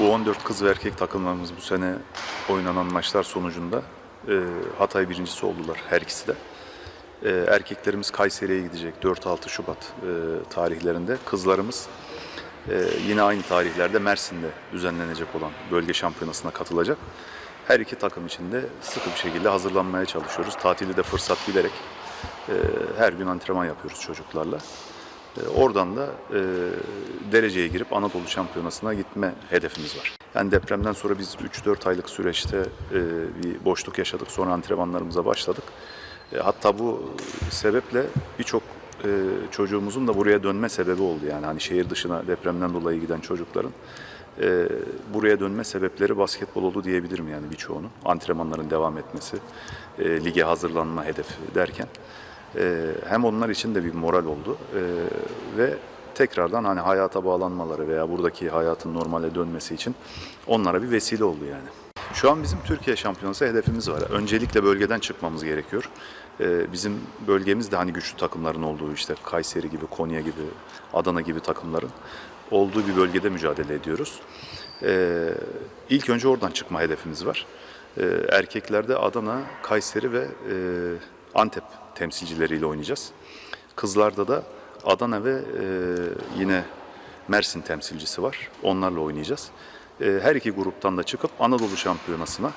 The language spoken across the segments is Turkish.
U14 kız ve erkek takımlarımız bu sene oynanan maçlar sonucunda e, Hatay birincisi oldular her ikisi de. E, erkeklerimiz Kayseri'ye gidecek 4-6 Şubat e, tarihlerinde. Kızlarımız e, yine aynı tarihlerde Mersin'de düzenlenecek olan bölge şampiyonasına katılacak. Her iki takım için de sıkı bir şekilde hazırlanmaya çalışıyoruz. Tatili de fırsat bilerek e, her gün antrenman yapıyoruz çocuklarla. E, Oradan da e, dereceye girip Anadolu Şampiyonası'na gitme hedefimiz var. Yani depremden sonra biz 3-4 aylık süreçte e, bir boşluk yaşadık. Sonra antrenmanlarımıza başladık. E, hatta bu sebeple birçok e, çocuğumuzun da buraya dönme sebebi oldu. Yani hani şehir dışına depremden dolayı giden çocukların e, buraya dönme sebepleri basketbol oldu diyebilirim yani birçoğunu. Antrenmanların devam etmesi, e, lige hazırlanma hedefi derken. Ee, hem onlar için de bir moral oldu Ee, ve tekrardan hani hayata bağlanmaları veya buradaki hayatın normale dönmesi için onlara bir vesile oldu yani. Şu an bizim Türkiye şampiyonası hedefimiz var. Öncelikle bölgeden çıkmamız gerekiyor. Ee, bizim bölgemizde hani güçlü takımların olduğu işte Kayseri gibi, Konya gibi, Adana gibi takımların olduğu bir bölgede mücadele ediyoruz. Ee, ilk önce oradan çıkma hedefimiz var. Ee, erkeklerde Adana, Kayseri ve e, Antep temsilcileriyle oynayacağız. Kızlarda da Adana ve e, yine Mersin temsilcisi var. Onlarla oynayacağız. E, her iki gruptan da çıkıp Anadolu Şampiyonası'na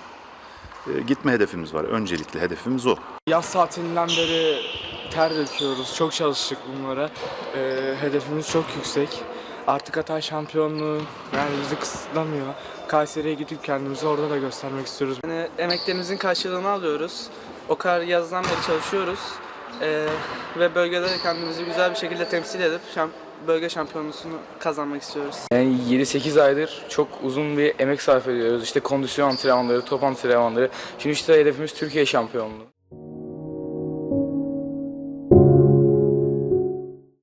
e, gitme hedefimiz var. Öncelikli hedefimiz o. Yaz tatilinden beri ter döküyoruz. Çok çalıştık bunlara. Ee, hedefimiz çok yüksek. Artık Hatay şampiyonluğu yani bizi kısıtlamıyor. Kayseri'ye gidip kendimizi orada da göstermek istiyoruz. Yani emeklerimizin karşılığını alıyoruz. O kadar yazdan beri çalışıyoruz. Ee, ve bölgede de kendimizi güzel bir şekilde temsil edip şamp- bölge şampiyonlusunu kazanmak istiyoruz. Yani 7-8 aydır çok uzun bir emek sarf ediyoruz. İşte kondisyon antrenmanları, top antrenmanları. Şimdi işte hedefimiz Türkiye şampiyonluğu.